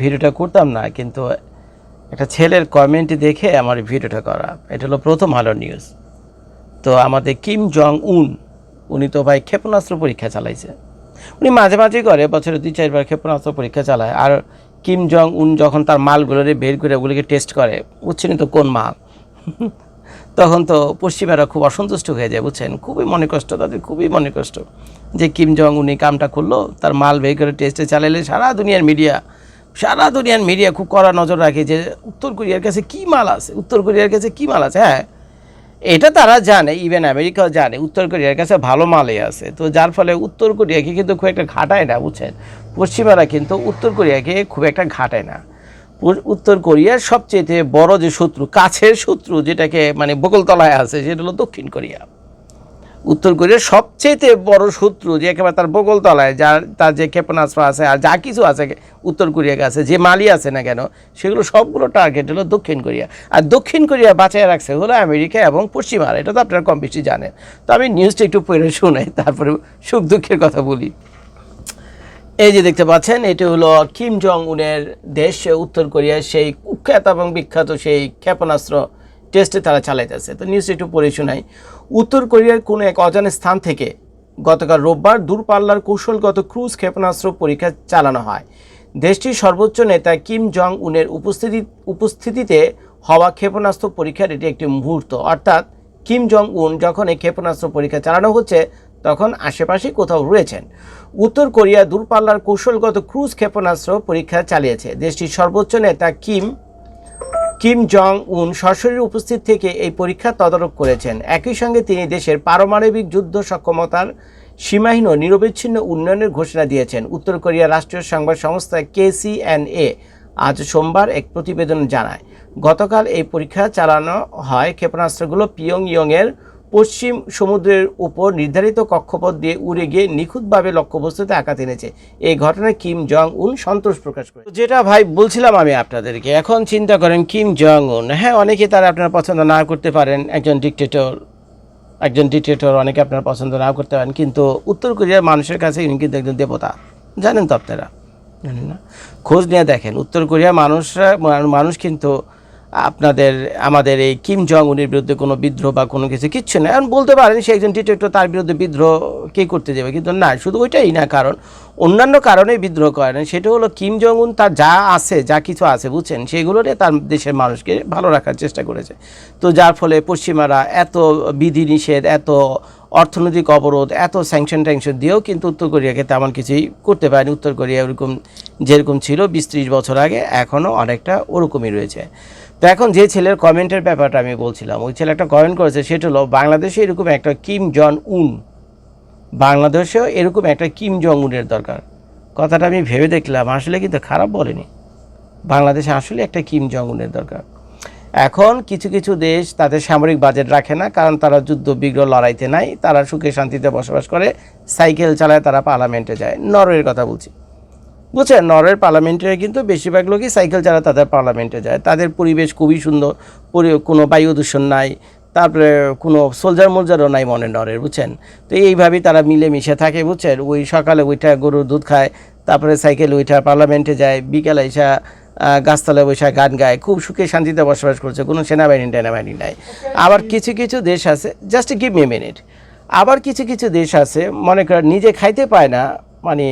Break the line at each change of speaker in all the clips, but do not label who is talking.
ভিডিওটা করতাম না, কিন্তু একটা ছেলের কমেন্ট দেখে আমার ভিডিওটা করা। এটা হলো প্রথম আলো নিউজ তো আমাদের কিম জং উন উনি তো ভাই ক্ষেপণাস্ত্র পরীক্ষা চালাইছে। উনি মাঝে মাঝে করে, বছরে দুই, চারবার ক্ষেপণাস্ত্র পরীক্ষা চালায়। আর কিম জং উন যখন তার মালগুলোরে বের করে ওগুলিকে টেস্ট করে, বুঝছেন তো কোন মাল? তখন তো পশ্চিমারা খুব অসন্তুষ্ট হয়ে যায়, বুঝছেন? খুবই মনে কষ্ট, তাদের খুবই মনে কষ্ট। যে কিম জং উনি কামটা করল, তার মাল বের করে টেস্টে চালাইলে সারা দুনিয়ার মিডিয়া সারা দুনিয়ার মিডিয়া খুব কড়া নজর রাখে যে উত্তর কোরিয়ার কাছে কী মাল আছে, উত্তর কোরিয়ার কাছে কী মাল আছে হ্যাঁ? এটা তারা জানে ইভেন আমেরিকাও জানে, উত্তর কোরিয়ার কাছে ভালো মালই আছে। তো যার ফলে উত্তর কোরিয়াকে কিন্তু খুব একটা ঘাটায় না, বুঝছেন? পশ্চিমারা কিন্তু উত্তর কোরিয়াকে খুব একটা ঘাটায় না। উত্তর কোরিয়ার সবচেয়ে বড় যে শত্রু, কাছের শত্রু যেটাকে মানে বকলতলায় আছে, সেটা হলো দক্ষিণ কোরিয়া। উত্তর কোরিয়ার সবচেয়ে বড় শত্রু যে একেবারে তার বগলতলায়, যার, তার যে ক্ষেপণাস্ত্র আছে আর যা কিছু আছে উত্তর কোরিয়ার কাছে, যে মালি আছে না কেন, সেগুলো সবগুলো টার্গেট হলো দক্ষিণ কোরিয়া। আর দক্ষিণ কোরিয়া বাঁচিয়ে রাখছে হলো আমেরিকা এবং পশ্চিমারা এটা তো আপনারা কম বেশি জানেন। তো আমি নিউজটা একটু পড়ে শোনাই, তারপরে সুখ দুঃখের কথা বলি। এই যে দেখতে পাচ্ছেন, এটি হলো কিম জং উনের দেশ উত্তর কোরিয়ার সেই কুখ্যাত এবং বিখ্যাত সেই ক্ষেপণাস্ত্র টেস্টে তারা চালাইতেছে। তো নিউজ একটু পড়ে শোনাই। উত্তর কোরিয়ার কোনো এক অজানা স্থান থেকে গতকাল রোববার দূরপাল্লার কৌশলগত ক্রুজ ক্ষেপণাস্ত্র পরীক্ষা চালানো হয়। দেশটির সর্বোচ্চ নেতা কিম জং উনের উপস্থিতি উপস্থিতিতে হওয়া ক্ষেপণাস্ত্র পরীক্ষার এটি একটি মুহূর্ত। অর্থাৎ কিম জং উন যখন এই ক্ষেপণাস্ত্র পরীক্ষা চালানো হচ্ছে, তখন আশেপাশে কোথাও রয়েছেন। উত্তর কোরিয়া দূরপাল্লার কৌশলগত ক্রুজ ক্ষেপণাস্ত্র পরীক্ষা চালিয়েছে। দেশটির সর্বোচ্চ নেতা কিম কিম জং উন সরাসরি উপস্থিত থেকে এই পরীক্ষা তদারক করেছেন। একই সঙ্গে তিনি দেশের পারমাণবিক যুদ্ধ সক্ষমতার সীমাহীন ও নিরবিচ্ছিন্ন উন্নয়নের ঘোষণা দিয়েছেন। উত্তর কোরিয়া রাষ্ট্রীয় সংবাদ সংস্থা কেসিএনএ আজ সোমবার এক প্রতিবেদন জানায়। গতকাল এই পরীক্ষা চালানো হয় ক্ষেপণাস্ত্রগুলো পিয়ং ইয়ংয়ের পশ্চিম সমুদ্রের উপর নির্ধারিত কক্ষপথ দিয়ে উড়ে গিয়ে নিখুঁতভাবে লক্ষ্যবস্তুতে আঘাত এনেছে। এই ঘটনায় কিম জং উন সন্তোষ প্রকাশ করে। যেটা ভাই বলছিলাম আমি আপনাদেরকে, এখন চিন্তা করেন কিম জং উন হ্যাঁ অনেকে তারা আপনারা পছন্দ না করতে পারেন, একজন ডিকটেটর একজন ডিকটেটর অনেকে আপনারা পছন্দ না করতে পারেন, কিন্তু উত্তর কোরিয়ার মানুষের কাছে ইনি কিন্তু একজন দেবতা। জানেন তো আপনারা? জানেন না? খোঁজ নিয়ে দেখেন, উত্তর কোরিয়ার মানুষরা, মানুষ কিন্তু আপনাদের, আমাদের এই কিম জং উনের বিরুদ্ধে কোনো বিদ্রোহ বা কোনো কিছু কিচ্ছু না। এখন বলতে পারেন, সে একজন ডিটেক্টর তার বিরুদ্ধে বিদ্রোহ কে করতে যাবে কিন্তু না, শুধু ওইটাই না, কারণ অন্যান্য কারণে বিদ্রোহ করেন সেটা হলো কিম জং উন তার যা আছে, যা কিছু আছে, বুঝছেন? সেগুলোরে তার দেশের মানুষকে ভালো রাখার চেষ্টা করেছে। তো যার ফলে পশ্চিমারা এত বিধিনিষেধ, এত অর্থনৈতিক অবরোধ, এত স্যাংশন ট্যাংশন দিয়েও কিন্তু উত্তর কোরিয়াকে তেমন কিছুই করতে পারেনি। উত্তর কোরিয়া ওরকম যেরকম ছিল, বিশ ত্রিশ বছর আগে, এখনও অনেকটা ওরকমই রয়েছে। তো এখন যে ছেলের কমেন্টের ব্যাপারটা আমি বলছিলাম, ওই ছেলে একটা কমেন্ট করেছে, সেটা হলো, বাংলাদেশে এরকম একটা কিম জন উন। বাংলাদেশেও এরকম একটা কিম জং উনের দরকার। কথাটা আমি ভেবে দেখলাম, আসলে কিন্তু খারাপ বলেনি। বাংলাদেশে আসলে একটা কিম জং উনের দরকার। এখন কিছু কিছু দেশ তাদের সামরিক বাজেট রাখে না, কারণ তারা যুদ্ধ বিগ্রহ লড়াইতে নাই, তারা সুখে শান্তিতে বসবাস করে সাইকেল চালায় তারা পার্লামেন্টে যায়। নরওয়ের কথা বলছি। বুঝছেন নরওয়ের পার্লামেন্টে কিন্তু বেশিরভাগ লোকই সাইকেল চালা তাদের পার্লামেন্টে যায়। তাদের পরিবেশ খুবই সুন্দর কোনো বায়ু দূষণ নাই, তারপরে কোনো সোলজার মোলজারও নাই মনে নরের, বুঝছেন? তো এইভাবেই তারা মিলেমিশে থাকে, বুঝছেন? ওই সকালে ওইটা গরুর দুধ খায়, তারপরে সাইকেল ওইটা পার্লামেন্টে যায়, বিকালে এসা গাছতলায় বসে গান গায়, খুব সুখে শান্তিতে বসবাস করছে, কোনো সেনাবাহিনী, টেনাবাহিনী নাই। আবার কিছু কিছু দেশ আছে জাস্ট গিভ মি মিনিট আবার কিছু কিছু দেশ আছে, মনে করেন নিজে খাইতে পায় না মানে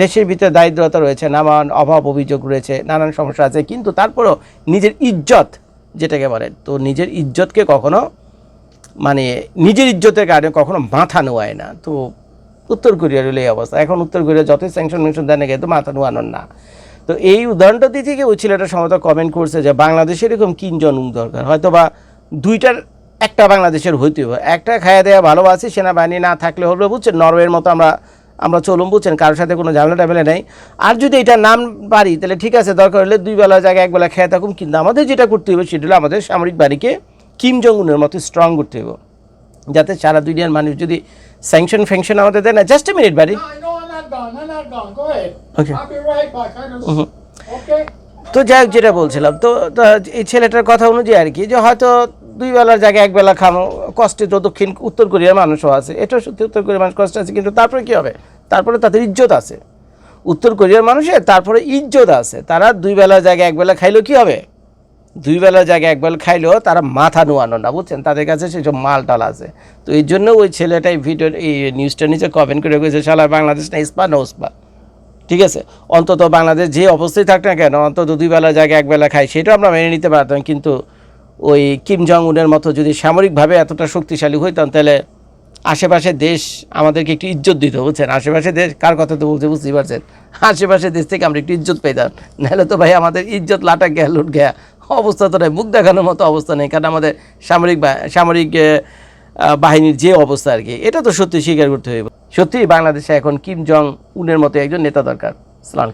দেশের ভিতরে দারিদ্রতা রয়েছে, নানান অভাব অভিযোগ রয়েছে, নানান সমস্যা আছে, কিন্তু তারপরেও নিজের ইজ্জত যেটাকে বলে, তো নিজের ইজ্জতকে কখনো মানে নিজের ইজ্জতের কারণে কখনো মাথা নোয়ায় না। তো উত্তর কোরিয়ার হলো এই অবস্থা। এখন উত্তর কোরিয়া যতই স্যাংশন দেয় না কিন্তু মাথা নোয়ানোর না। তো এই উদাহরণটা দিয়ে থেকে ওই ছেলেটা সম্ভবত কমেন্ট করছে যে, বাংলাদেশে এরকম তিনজন উম দরকার হয়তো বা দুইটার একটা বাংলাদেশের হইতে হবে। একটা খাইয়া দেওয়া ভালোবাসি, সেনাবাহিনী না থাকলে হলো বুঝছে নরওয়ের মতো আমরা আমরা চলুন বুঝছেন কারোর সাথে কোনো ঝামেলা টামেলা নেই। আর যদি এটা নাম পারি তাহলে ঠিক আছে দরকার হলে দুই বেলা জায়গায় এক বেলা খেয়ে থাকুন কিন্তু আমাদের যেটা করতে হবে সেটা হলো আমাদের সামরিক বাড়িকে কিম জং উনের মতো স্ট্রং করতে হবে যাতে সারা দুনিয়ার মানুষ যদি স্যাংশন ফ্যাংশন আমাদের দেয় না। জাস্ট এ মিনিট বাড়ি. Okay. তো যাই হোক যেটা বলছিলাম তো তো এই ছেলেটার কথা অনুযায়ী আর কি যে হয়তো দুই বেলার জায়গায় এক বেলা খানো কষ্টে তো দক্ষিণ উত্তর কোরিয়ার মানুষও আছে এটা সত্যি উত্তর কোরিয়ার মানুষ কষ্ট আছে কিন্তু তারপরে কী হবে? তারপরে তাদের ইজ্জত আছে। উত্তর কোরিয়ার মানুষের তারপরে ইজ্জত আছে। তারা দুই বেলা জায়গায় এক বেলা খাইলেও কি হবে? দুই বেলা জায়গায় এক বেলা খাইলেও তারা মাথা নোয়ানো না, বুঝছেন? তাদের কাছে সেসব মাল টাল আছে। তো এই জন্য ওই ছেলেটাই ভিডিও, এই নিউজটার নিচে কমেন্ট করে গেছে শালা, বাংলাদেশ না ইস্পা না ওসপা ঠিক আছে? অন্তত বাংলাদেশ যে অবস্থায় থাক না কেন, অন্তত দুই বেলা জায়গায় এক বেলা খাই সেটাও আমরা মেনে নিতে পারতাম। কিন্তু ওই কিম জং উনের মতো যদি সামরিকভাবে এতটা শক্তিশালী হইতাম, তাহলে আশেপাশে দেশ আমাদেরকে একটু ইজ্জত দিত, বুঝছেন? আশেপাশে দেশ কার কথা তো বলতে বুঝতেই পারছেন? আশেপাশে দেশ থেকে আমরা একটু ইজ্জত পেতাম। নাহলে তো ভাই আমাদের ইজ্জত লাটা গেয়া, লুট গেয়া। অবস্থা তো নাই, মুখ দেখানোর মতো অবস্থা নেই, কারণ আমাদের সামরিক সামরিক বাহিনীর যে অবস্থা আর কি, এটা তো সত্যি স্বীকার করতে হইব। সত্যি বাংলাদেশে এখন কিম জং উনের মতো একজন নেতা দরকার। সালাম